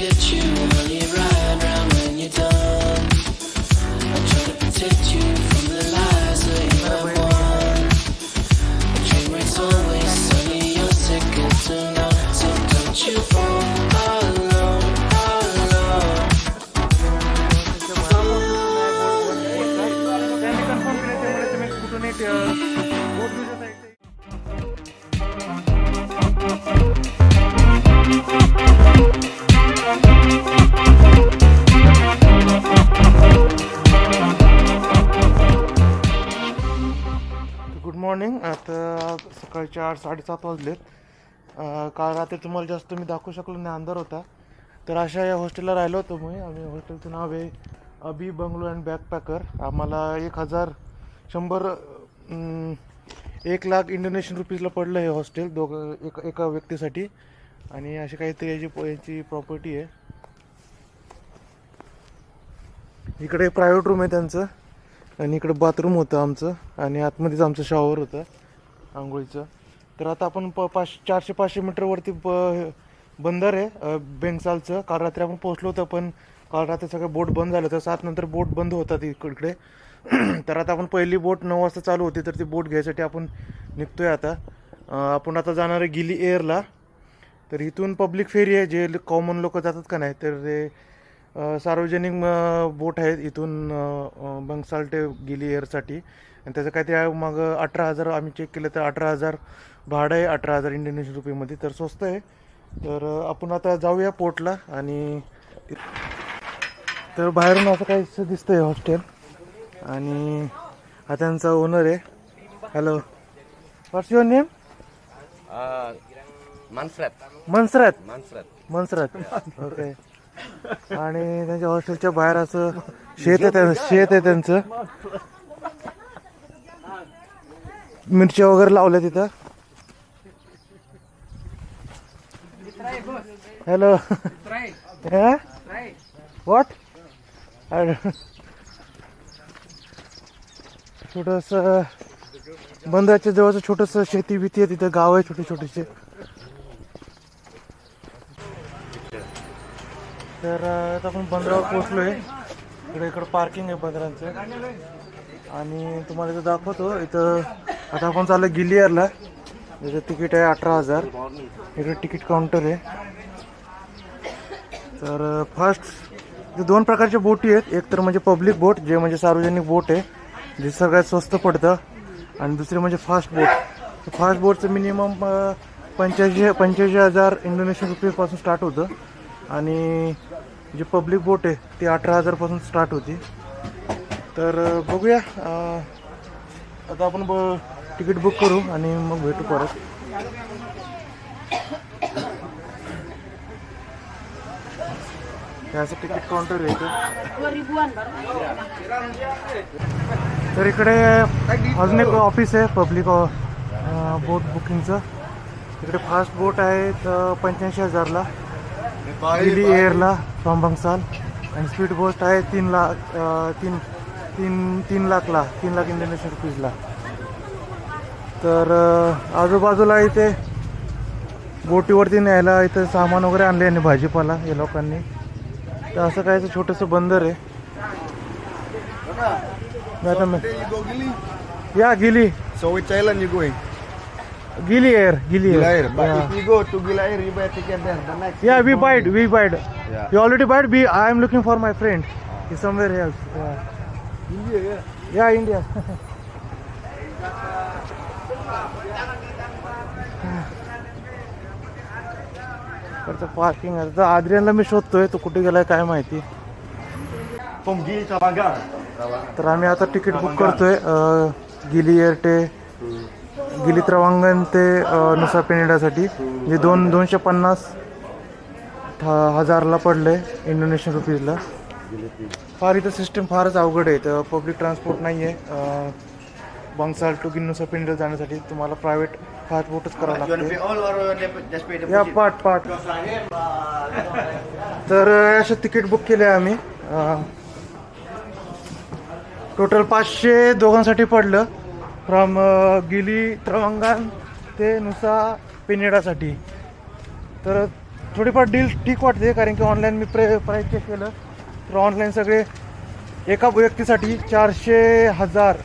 get you, honey, right सकाळचे आठ साडेसात वाजलेत. काल रात्री तुम्हाला जास्त मी दाखवू शकलो नाही अंधार होता. तर अशा या हॉस्टेलला राहिलो होतो मी. आम्ही हॉस्टेलचं नाव आहे अबी बंगलो अँड बॅकपॅकर. आम्हाला एक हजार शंभर एक लाख इंडोनेशियन रुपीजला पडलं हे हॉस्टेल दोघं एक एका व्यक्तीसाठी. आणि अशी काहीतरी याची याची प्रॉपर्टी आहे. इकडे प्रायव्हेट रूम आहे त्यांचं. आणि इकडे बाथरूम होतं आमचं. आणि आतमध्येच आमचं शॉवर होतं. आंघोळीचं. तर आता आपण प पाच चारशे पाचशे मीटरवरती ब बंदर आहे बेंगसालचं. काल रात्री आपण पोहोचलो होतं पण काल रात्री सगळं बोट बंद झालं होतं. सात नंतर बोट बंद होतात इकडे. तर आता आपण पहिली बोट नऊ वाजता चालू होती तर ती बोट घ्यायसाठी आपण निघतोय आता. आपण आता जाणार आहे गिली एअरला. तर इथून पब्लिक फेरी आहे जे कॉमन लोक जातात का नाही तर ते सार्वजनिक बोट आहेत इथून बंगसाल ते गिली एअरसाठी. आणि त्याचं काय ते मग अठरा हजार आम्ही चेक केलं तर अठरा हजार भाडं आहे अठरा हजार इंडोनेशियन रुपयेमध्ये. तर स्वस्त आहे. तर आपण आता जाऊया पोर्टला आणि तर बाहेरून असं काही दिसतंय हॉस्टेल. आणि हा त्यांचा ओनर आहे. Hello what's your name Manfred. मनसरात. Manfred. मनसरात. ओके आणि त्यांच्या हॉस्टेलच्या बाहेर असं शेत आहे त्यांचं शेत आहे त्यांचं. मिरच्या वगैरे लावल्या तिथं. हॅलो वॉट छोटस बंदराच्या जवळचं छोटस शेती भीती आहे तिथं गाव आहे छोटे छोटेसे. तर आता आपण बंदरावर पोहोचलो आहे इकडे इकडं पार्किंग आहे बंदरांचं. आणि तुम्हाला इथं दाखवतो इथं आता आपण चाललो गिलियरला त्याचं तिकीट आहे अठरा हजार. इकडे तिकीट काउंटर आहे. तर फर्स्ट दोन प्रकारच्या बोटी आहेत. एक तर म्हणजे पब्लिक बोट जे म्हणजे सार्वजनिक बोट आहे जे सगळ्यात स्वस्त पडतं. आणि दुसरी म्हणजे फास्ट बोट फास्ट बोटचं मिनिमम पंच्याऐंशी पंच्याऐंशी हजार इंडोनेशियन रुपयेपासून स्टार्ट होतं. आणि जे पब्लिक बोट आहे ती अठरा हजारपासून स्टार्ट होती. तर बघूया. आता आपण ब तिकीट बुक करू आणि मग भेटू परत. त्याचं असं तिकीट काउंटर आहे तर इकडे अजून एक ऑफिस आहे पब्लिक बोट बुकिंगचं इकडे फास्ट बोट आहे तर पंच्याऐंशी हजारला. दिल्ली एअरला फ्रॉम बंगसाल आणि स्पीड बोट आहे तीन लाख तीन तीन तीन लाखला तीन लाख इंडोनेशियन रुपीजला तर आजूबाजूला इथे बोटीवरती न्यायला इथं सामान वगैरे आणले आणि भाजीपाला या लोकांनी. तर असं काहीच छोटस बंदर आहे. या गिली. चायला निघो गिली एर गिली एर निघो तू गिला we bite we bite you already bite be I am looking for my friend somewhere या इंडिया पार्किंग आहे. तर आद्रियनला मी शोधतोय तो कुठे गेलाय काय माहिती. तर आम्ही आता तिकीट बुक करतोय गिली एरटे गिली त्रवांगण ते नुसा पेनिडासाठी. जे दोन दोनशे पन्नास हजारला पडले इंडोनेशियन रुपीजला फार इथं सिस्टम फारच अवघड आहे. तर पब्लिक ट्रान्सपोर्ट नाही आहे बंगसाल टू गिन्नुसा पेनिडा जाण्यासाठी तुम्हाला प्रायव्हेट फास्ट बोटच करावं लागते. uh, या पाठ पाठ तर अं, असे तिकीट बुक केले आम्ही. टोटल पाचशे दोघांसाठी पडलं. फ्रॉम गिली त्रवंगान ते नुसा पेनिडासाठी तर थोडीफार डील ठीक वाटते कारण की ऑनलाईन मी प्रे प्राईस चेक केलं. तर ऑनलाईन सगळे एका व्यक्तीसाठी चारशे हजार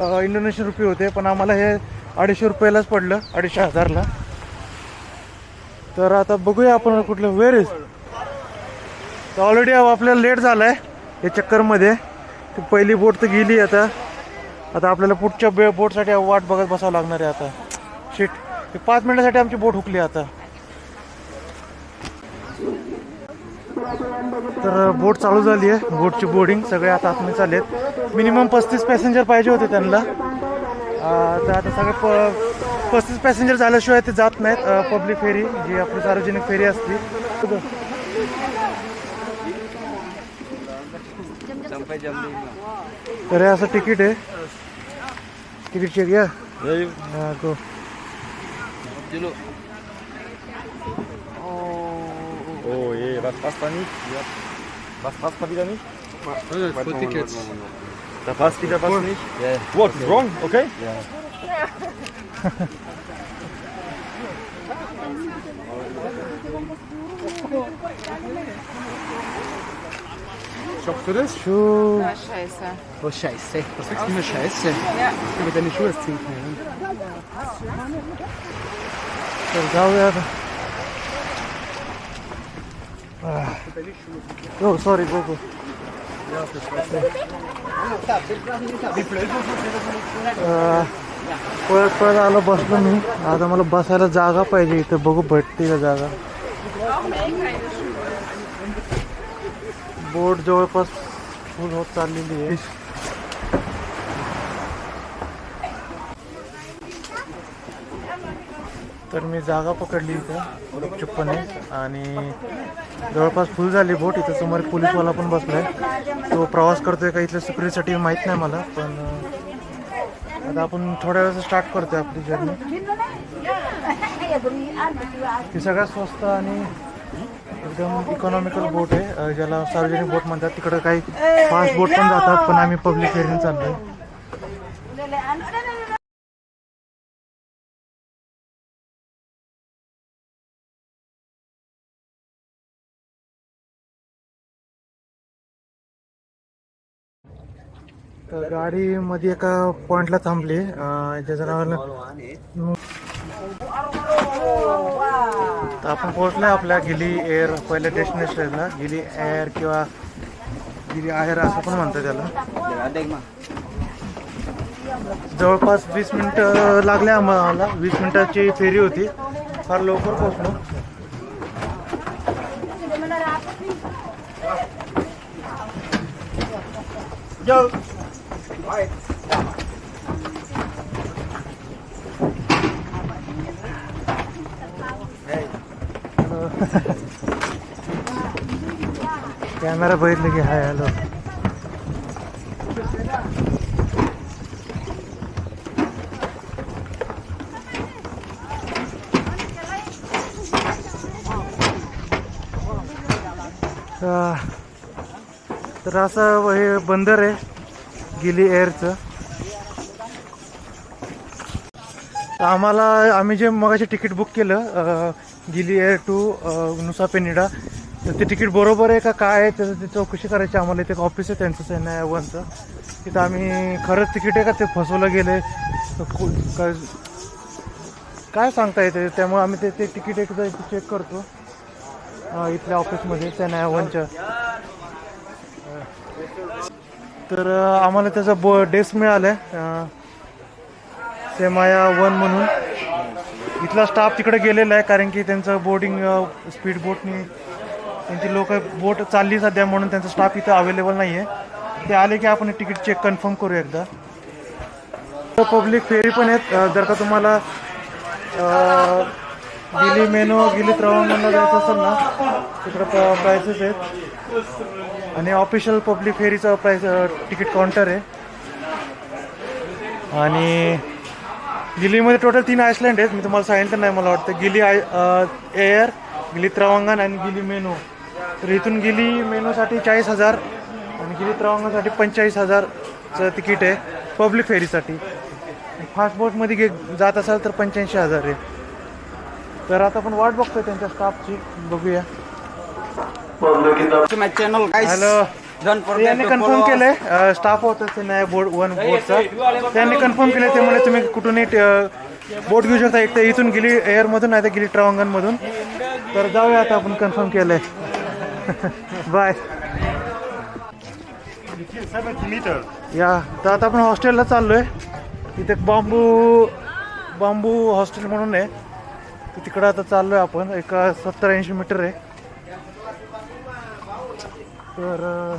इंडोनेशियन रुपये होते पण आम्हाला हे अडीचशे रुपयालाच पडलं अडीचशे हजारला. तर आता बघूया आपण कुठलं वेर इज तर ऑलरेडी आपल्याला लेट झाला आहे या चक्करमध्ये. ती पहिली बोट तर गेली आता. आता आपल्याला पुढच्या बे बोटसाठी वाट बघत बसावं लागणार आहे आता. शीट ते पाच मिनिटासाठी आमची बोट हुकली आता. तर बोट चालू झाली आहे. बोटची बोर्डिंग सगळे आता आतमध्ये चाललेत मिनिमम पस्तीस पॅसेंजर पाहिजे होते त्यांना. तर आता सगळे प पस्तीस पॅसेंजर झाल्याशिवाय ते जात नाहीत. पब्लिक फेरी जी आपली सार्वजनिक फेरी असते. तर हे असं तिकीट आहे. तिकीट चेक घ्या Oh je, was passt da nicht? Was passt da wieder nicht? Zwei Tickets. Da passt wieder was nicht? Yeah. What is wrong? Okay? Yeah. Schaffst du das? Schuh. Na, scheiße. Oh, scheiße. Was sagst du immer scheiße? Ja. Aber deine Schuhe ziehen können. Ja. So, da werden. Sorry sorry, go अं, पळत पळत आलो बसलो मी. आता मला बसायला जागा पाहिजे इथं. बघू भेटते का जागा. बोट जवळपास फुल होत चाललेली आहे. तर मी जागा पकडली इथं गुपचुपपणे आणि जवळपास फुल झाली बोट. इथं समोर पोलीसवाला पण बसलाय. तो प्रवास करतोय का इथल्या सिक्युरिटीसाठी माहीत नाही मला पण आता आपण थोड्या वेळाचं स्टार्ट करतोय आपली जर्नी ती सगळ्यात स्वस्त आणि एकदम इकॉनॉमिकल बोट आहे. ज्याला सार्वजनिक बोट म्हणतात. तिकडं काही फास्ट बोट पण जातात पण आम्ही पब्लिक फेरीने चाललोय. तर गाडी मध्ये एका पॉइंटला थांबली. अं, ज्याचं नाव तर आपण पोहोचलोय आपल्या गिली एअर पहिल्या डेस्टिनेशनला. गिली एअर किंवा गिली आयर असं पण म्हणतात त्याला. जवळपास वीस मिनिटं लागले आम्हाला. वीस मिनिटाची फेरी होती. फार लवकर पोहोचलो. कॅमेरा बघितलं की हाय हॅलो. तर असं हे बंदर आहे. गिली एअरचं तर आम्हाला आम्ही जे मगाशी तिकीट बुक केलं गिली एअर टू नुसा पेनिडा तर ते तिकीट बरोबर आहे का काय आहे त्याचं ते चौकशी करायची आम्हाला इथे एक ऑफिस आहे त्यांचं सेना वनचं. तिथं आम्ही खरंच तिकीट आहे का ते फसवलं गेलं. आहे काय सांगता येते? त्यामुळे आम्ही ते ते तिकीट एकदा चेक करतो. इथल्या ऑफिसमध्ये सेना वनच्या. तर आम्हाला त्याचा ब डेस्क मिळाला आहे सेमाया वन म्हणून. इथला स्टाफ तिकडे गेलेला आहे कारण की त्यांचं बोर्डिंग स्पीड बोटनी त्यांची लोक बोट चालली सध्या म्हणून त्यांचा स्टाफ इथं अवेलेबल नाही आहे ते आले की आपण तिकीट चेक कन्फर्म करू एकदा. पब्लिक फेरी पण आहेत. जर का तुम्हाला गिली मेनू गिली त्रवंगणला जायचं असेल ना तिकडं प्रायसेस आहेत. आणि ऑफिशियल पब्लिक फेरीचं प्राइस तिकीट काउंटर आहे. आणि गिलीमध्ये टोटल तीन आयसलँड आहेत. मी तुम्हाला सांगितलं नाही मला वाटतं. गिली आय एअर गिली त्रवांगण आणि गिली मेनू. तर इथून गिली मेनूसाठी चाळीस हजार आणि गिली त्रवांगणसाठी पंचेचाळीस हजारचं तिकीट आहे पब्लिक फेरीसाठी फास्ट बोटमध्ये गे जात असाल तर पंच्याऐंशी हजार आहे. तर आता आपण वाट बघतोय त्यांच्या स्टाफची. बघूया. हॅलो यांनी कन्फर्म. केलंय स्टाफ होतं ते नाही बोर्ड वन बोर्डचा त्यांनी कन्फर्म केलं त्यामुळे तुम्ही कुठूनही बोट घेऊ शकता? एक तर इथून गेली एअरमधून नाही तर गेली ट्रॅव्हंगनमधून तर जाऊया आता आपण कन्फर्म केलंय. बाय या तर आता आपण हॉस्टेलला चाललोय. तिथे एक बांबू बांबू हॉस्टेल म्हणून आहे. तिकडं आता चाललोय आपण. एक सत्तर ऐंशी मीटर आहे. तर